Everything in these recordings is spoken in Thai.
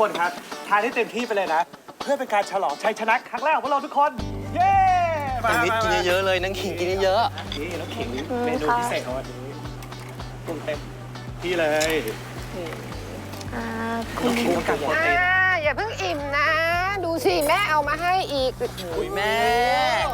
คนครับทานให้เต็มที่ไปเลยนะ เพื่อเป็นการฉลองชัยชนะครั้งแรกของพวกเราทุกคน เย้นังนิดกินเยอะๆเลยนังขิงกินเยอะนี่แล้วขิงเมนูพิเศษของวันนี้ปรุงเต็มที่เลยอ่าขิงต้องการโปรตีนอ่าอย่าเพิ่งอิ่มนะ ดูสิ แม่เอามาให้อีก ๆอุ้ยแม่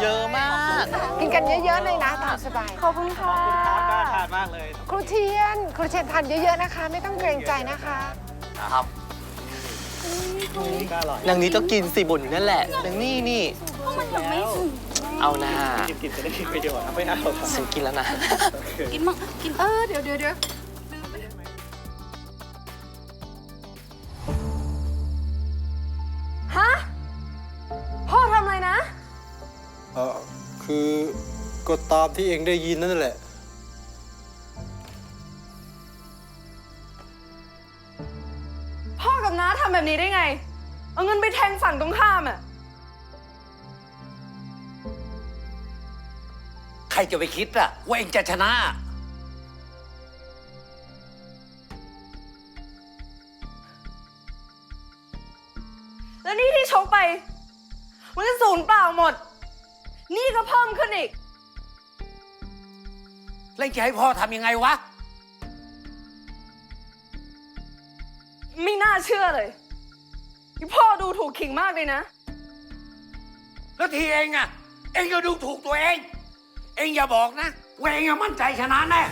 เยอะมากกินกันเยอะๆเลยนะตามสบาย ขอบคุณค่ะทอดน่าทานมากเลย ครูเทียน ครูเทียนทานเยอะๆนะคะ ไม่ต้องเกรงใจนะคะ นะครับนี่ ก็อร่อยนางนี้ต้องกินสิบ่นอยู่นั่นแหละนางนี่นี่แล้วเอาหน้ากินกินจะได้กินประโยชน์ไม่เอาครับฉันกินแล้วนะ กินมั่งกินเออเดี๋ยวเดี๋ยวเดี๋ยวฮะ พ่อทำอะไรนะ เออคือก็ตามที่เองได้ยินนั่นแหละ รจะไปคิดอะว่าเองจะชนะ แล้วนี่ที่ชกไป มันก็ศูนย์เปล่าหมด นี่ก็เพิ่มขึ้นอีก แล้วจะให้พ่อทำยังไงวะ ไม่น่าเชื่อเลยที่พ่อดูถูกขิงมากเลยนะ แล้วทีเองอะเองก็ดูถูกตัวเองเองอย่าบอกนะว่าเองอะมั่นใจชนะแน่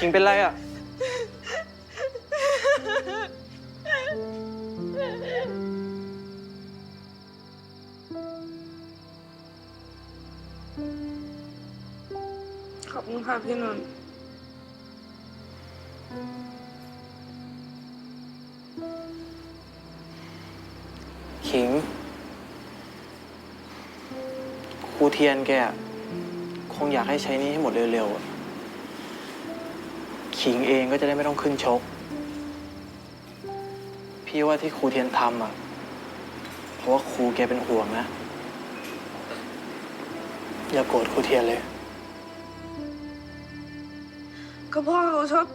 ขิงเป็นไรอะ ขอบคุณค่ะพี่นนท์ขิงครูเทียนแกอะคงอยากให้ใช้หนี้ให้หมดเร็วๆอะ ขิงเองก็จะได้ไม่ต้องขึ้นชก พี่ว่าที่ครูเทียนทำอะ เพราะว่าครูแกเป็นห่วงนะ อย่าโกรธครูเทียนเลย ก็พ่อเขาชอบ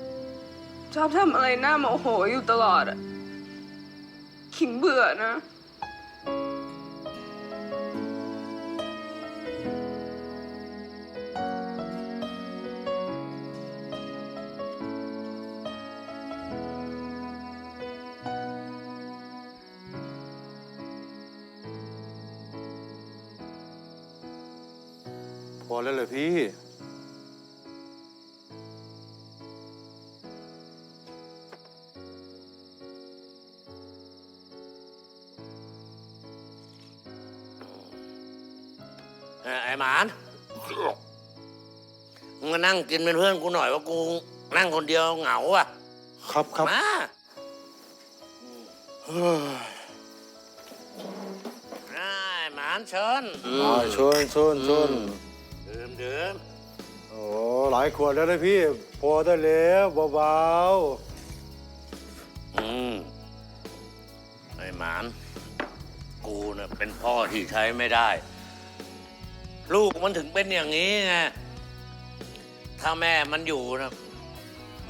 ชอบทำอะไรหน้าโมโหอยู่ตลอดอะขิงเบื่อนะ อแล้วเหรอพี่ เออไอ้หมานมึงมานั่งกินเป็นเพื่อนกูหน่อยว่ากูนั่งคนเดียวเหงาอะ ครับครับมาเฮ้ยไอ้หมานเชิญ อ่าชนชนชน ดื่มดื่มโอ้หลายขวดแล้วนะพี่ พอได้แล้วเบาอืมไอ้หมาน กูน่ะเป็นพ่อที่ใช้ไม่ได้ ลูกมันถึงเป็นอย่างนี้ไง ถ้าแม่มันอยู่นะ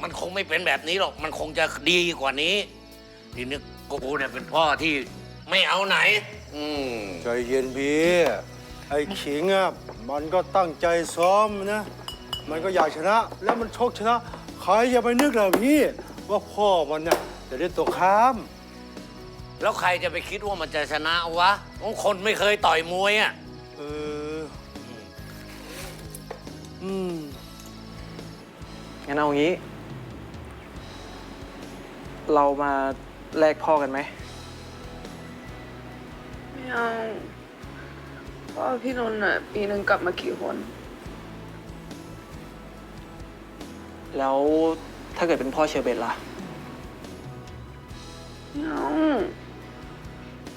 มันคงไม่เป็นแบบนี้หรอก มันคงจะดีกว่านี้ ทีนี้กูเนี่ยเป็นพ่อที่ไม่เอาไหน อืมๆใจเย็นพี่ ไอ้ขิงอะมันก็ตั้งใจซ้อมนะ มันก็อยากชนะ แล้วมันชกชนะ ใครอย่าไปนึกนะพี่ ว่าพ่อมันเนี่ยจะได้ตกข้าม แล้วใครจะไปคิดว่ามันจะชนะวะของคนไม่เคยต่อยมวยอะ เออ อืม งั้นเอางี้ เรามาแลกพ่อกันไหม ไม่เอาเพราะว่าพี่นนท์อะปีหนึ่งกลับมากี่คน แล้วถ้าเกิดเป็นพ่อเชอร์เบตล่ะ ไม่เอา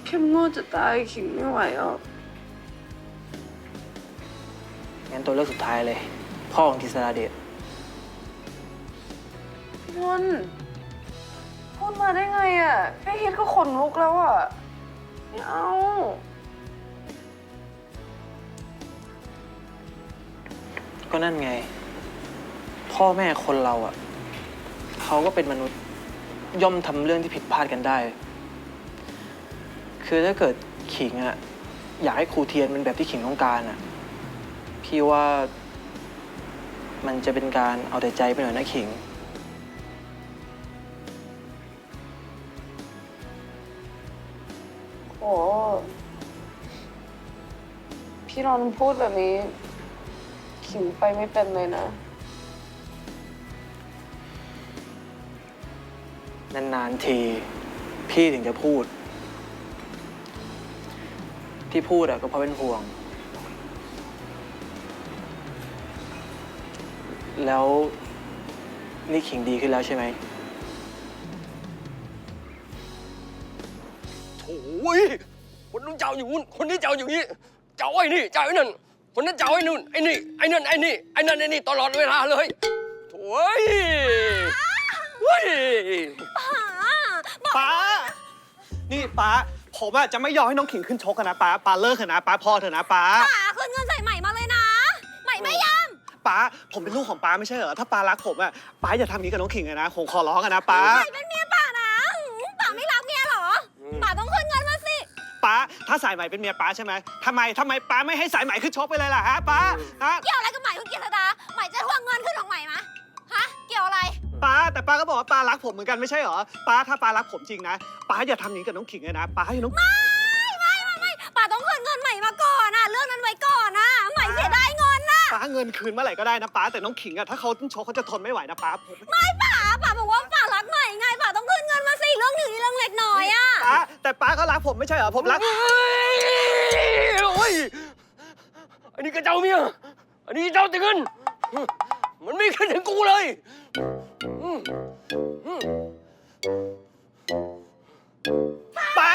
เข้มงวดจะตายขิงไม่ไหวหรอกงั้นตัวเลือกสุดท้ายเลย พ่อของกิษดาเดชนนท์พูดมาได้ไงอะแค่คิดก็ขนลุกแล้วอะ ไม่เอา ก็นั่นไง พ่อแม่คนเราอะเขาก็เป็นมนุษย์ย่อมทำเรื่องที่ผิดพลาดกันได้ คือถ้าเกิดขิงอะอยากให้ครูเทียนเป็นแบบที่ขิงต้องการอะ พี่ว่ามันจะเป็นการเอาแต่ใจไปหน่อยนะขิง โอ้พี่รอนพูดแบบนี้ ขิงไปไม่เป็นเลยนะ นานๆที พี่ถึงจะพูด ที่พูดอะก็เพราะเป็นห่วง แล้วนี่ขิงดีขึ้นแล้วใช่ไหม โอ้ยคนนู้นเจ้าอย่างนู้นคนนี้เจ้าอย่างนี้ เจ้าไอ้นี่ เจ้าไอ้นั่น คนนั้นเจ้าไอ้นู่นไอ้นี่ไอ้นั่นไอ้นี่ไอ้นั่นไอ้นี่ตลอดเวลาเลยโถ่ยเฮ้ยป้า นี่ป้า ผมอะจะไม่ยอมให้น้องขิงขึ้นชกกันนะป้าป้าเลิกเถอะนะป้าพอเถอะนะป้าป๋าคืนเงินใส่ใหม่มาเลยนะ ใหม่ไม่ยอมป้า ผมเป็นลูกของป้าไม่ใช่เหรอ ถ้าป้ารักผมอะป้าอย่าทำอย่างนี้กับน้องขิงเลยนะผมขอร้องกันนะป้า ใหม่เป็นเมียป๋า ป้าถ้าสายใหม่เป็นเมียป้าใช่ไหมทำไมทำไมป้าไม่ให้สายใหม่ขึ้นชกไปเลยล่ะฮะป้าฮะเกี่ยวอะไรกับใหม่คุณเกียรติดาใหม่จะทวงเงินขึ้นของใหม่มะฮะ เกี่ยวอะไร ป้าแต่ป้าก็บอกว่าป้ารักผมเหมือนกันไม่ใช่เหรอป้าถ้าป้ารักผมจริงนะป้าอย่าทำอย่างนี้กับน้องขิงเลยนะป้าให้น้อง ไม่ไม่ไม่ไม่ป๋าต้องคืนเงินใหม่มาก่อนนะเรื่องนั้นไว้ก่อนนะใหม่เสียดายเงินนะป้าเงินคืนเมื่อไหร่ก็ได้นะป้าแต่น้องขิงอะถ้าเขาชกเขาจะทนไม่ไหวนะป้าผม ไม่ป๋าป๋าบอกว่าป๋า องเล็กน้อยอะป้าแต่ป้าก็รักผมไม่ใช่เหรอ ผมรักเฮ้ยโอ้ย อันนี้ก็เจ้าเมีย อันนี้เจ้าแต่เงิน มันไม่ขึ้นถึงกูเลยอืมอืมป้า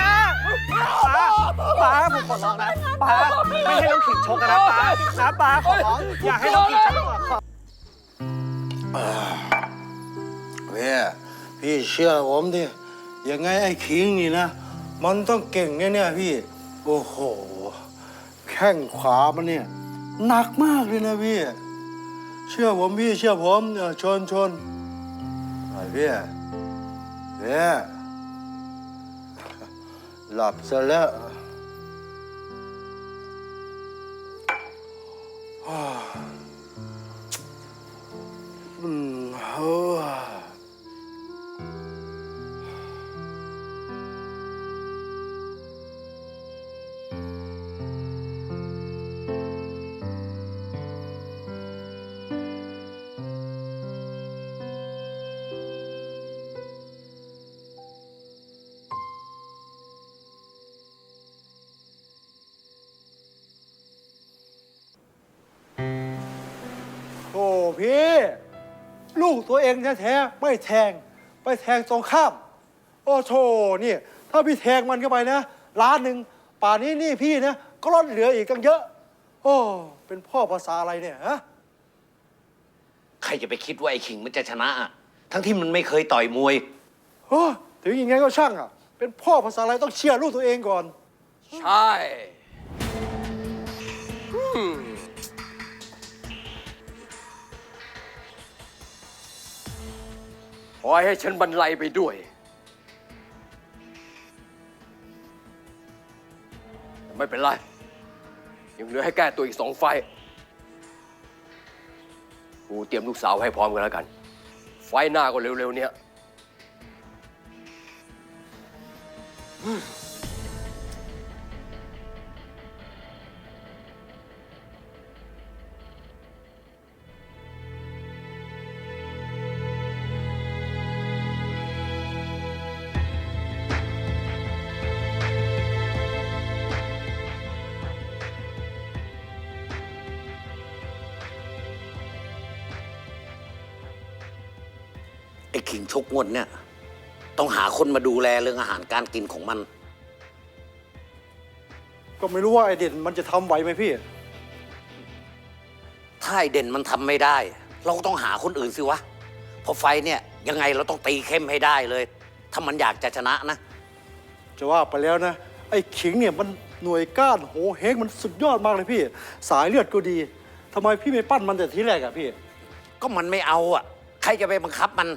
ป้าป้าผมขอร้องนะป้าไม่ให้น้องขิงชกกันนะป้านะป้าขอร้องอย่าให้น้องขิงชกก่อนขอพี่พี่เชื่อผมดิ ยังไงไอ้ขิงนี่นะ มันต้องเก่งแน่ๆพี่ โอ้โห แข้งขวามันเนี่ยหนักมากเลยนะพี่ เชื่อผมพี่เชื่อผมเออชนชนไอ้พี่พี่หลับซะแล้วอ่าอืมเฮ้อ ตัวเองแท้ๆไม่แทง ไปแทงตรงข้าม โอ้โถนี่ถ้าพี่แทงมันเข้าไปนะล้านหนึ่งป่านนี้หนี่พี่นะก็ลดเหลืออีกตั้งเยอะ โอ้เป็นพ่อภาษาอะไรเนี่ยฮะใครจะไปคิดว่าไอ้ขิงมันจะชนะอะทั้งที่มันไม่เคยต่อยมวย โอ้ถึงอย่างไงก็ช่างอะ เป็นพ่อภาษาอะไรต้องเชียร์ลูกตัวเองก่อน ใช่ อืม ปล่อยให้ฉันบรรลัยไปด้วย ไม่เป็นไร ยังเหลือให้แก้ตัวอีกสองไฟต์กูเตรียมลูกสาวให้พร้อมกันแล้วกัน ไฟต์หน้าก็เร็วๆเนี้ย ขิงชกงวดเนี่ย ต้องหาคนมาดูแลเรื่องอาหารการกินของมัน ก็ไม่รู้ว่าไอเด่นมันจะทำไหวไหมพี่ ถ้าไอเด่นมันทำไม่ได้ เราก็ต้องหาคนอื่นสิวะเพราะไฟเนี่ยยังไงเราต้องตีเข้มให้ได้เลย ถ้ามันอยากจะชนะนะ จะว่าไปแล้วนะ ไอ้ขิงเนี่ยมันหน่วยก้านโหเฮงมันสุดยอดมากเลยพี่ สายเลือดก็ดีทำไมพี่ไม่ปั้นมันแต่ทีแรกอะพี่ ก็มันไม่เอาอะ ใครจะไปบังคับมัน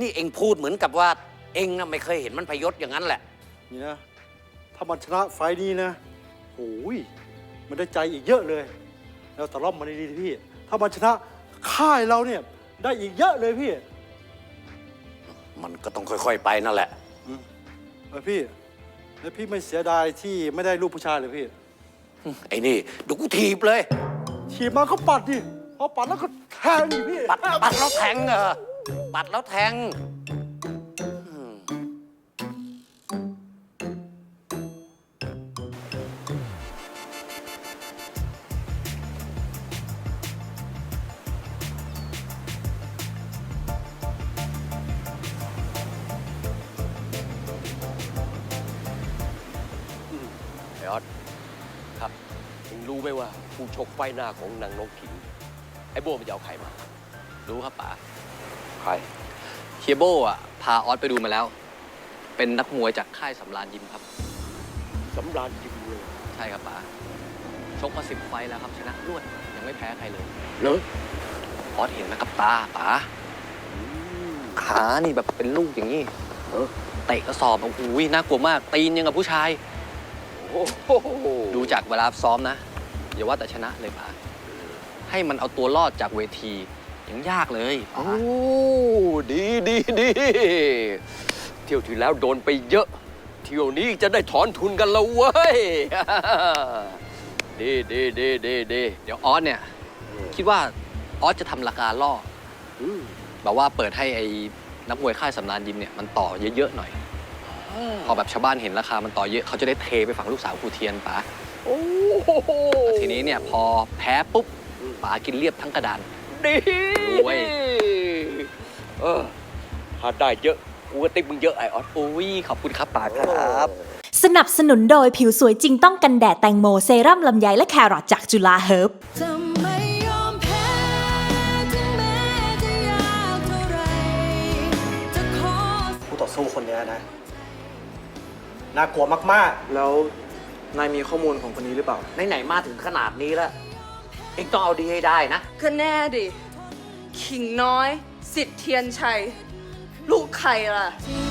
นี่เองพูดเหมือนกับว่า เองน่ะไม่เคยเห็นมันพยศอย่างนั้นแหละ นี่นะถ้ามันชนะไฟล์นี้นะโอ้ยมันได้ใจอีกเยอะเลย แล้วตะล่อมมันดีๆพี่ ถ้ามันชนะค่ายเราเนี่ยได้อีกเยอะเลยพี่มันก็ต้องค่อยๆไปนั่นแหละ เออพี่ แล้วพี่ไม่เสียดายที่ไม่ได้ลูกผู้ชายเลยพี่ไอ้นี่ดูกูถีบเลยขี่มาก็ปัดดิพอปัดแล้วก็แทงดิพี่ปัดปัดแล้วแทงเหรอ ปัดแล้วแทงอืมไอออสครับเองรู้ไหมว่าผู้ชกไฟหน้าของนางนกขิงไอ้โบมันจะเอาใครมา รู้ครับป๋า ใคร เฮียโบอะ พาออสไปดูมาแล้ว เป็นนักมวยจากค่ายสำรานยิมครับ สำราญยิมเลยใช่ครับป๋าชกมาสิบไฟต์แล้วครับชนะรวดยังไม่แพ้ใครเลย เหรอออสเห็นไหมกับตาป๋าขานี่แบบเป็นลูกอย่างนี้เออ เตะกระสอบโอ้โหน่ากลัวมาก ตีนยังกับผู้ชาย โอ้โหดูจากเวลาซ้อมนะ อย่าว่าแต่ชนะเลยป๋าให้มันเอาตัวรอดจากเวที ยังยากเลยป๋าโอ้ดีดีดีเที่ยวที่แล้วโดนไปเยอะ เที่ยวนี้จะได้ถอนทุนกันแล้วเว้ยดีดีดีดีดีเดี๋ยวออสเนี่ย คิดว่าออสจะทำราคาล่ออืมแบบว่าเปิดให้ไอ้นักมวยค่ายสำนานยิมเนี่ยมันต่อเยอะๆหน่อยพอแบบชาวบ้านเห็นราคามันต่อเยอะเขาจะได้เทไปฝั่งลูกสาวครูเทียนป๋าโอ้โหแต่ทีนี้เนี่ยพอแพ้ปุ๊บป๋ากินเรียบทั้งกระดาน ดีรวย เออถ้าได้เยอะกูก็ติ๊กมึงเยอะไอออสอุ้ยขอบคุณครับป๋าครับ สนับสนุนโดยผิวสวยจริงต้องกันแดดแตงโมเซรั่มลำไยและแครอทจากจุฬาเฮิร์บ จะไม่ยอมแพ้ถึงแม้จะยากเท่าไรจะขอ ผู้ต่อสู้คนเนี้ยนะ น่ากลัวมากแล้วนายมีข้อมูลของคนนี้หรือเปล่า ไหนๆมาถึงขนาดนี้แล้ว เองต้องเอาดีให้ได้นะ ก็แน่ดิ ขิงน้อย สิทธิ์เทียนชัย ลูกใครล่ะจริง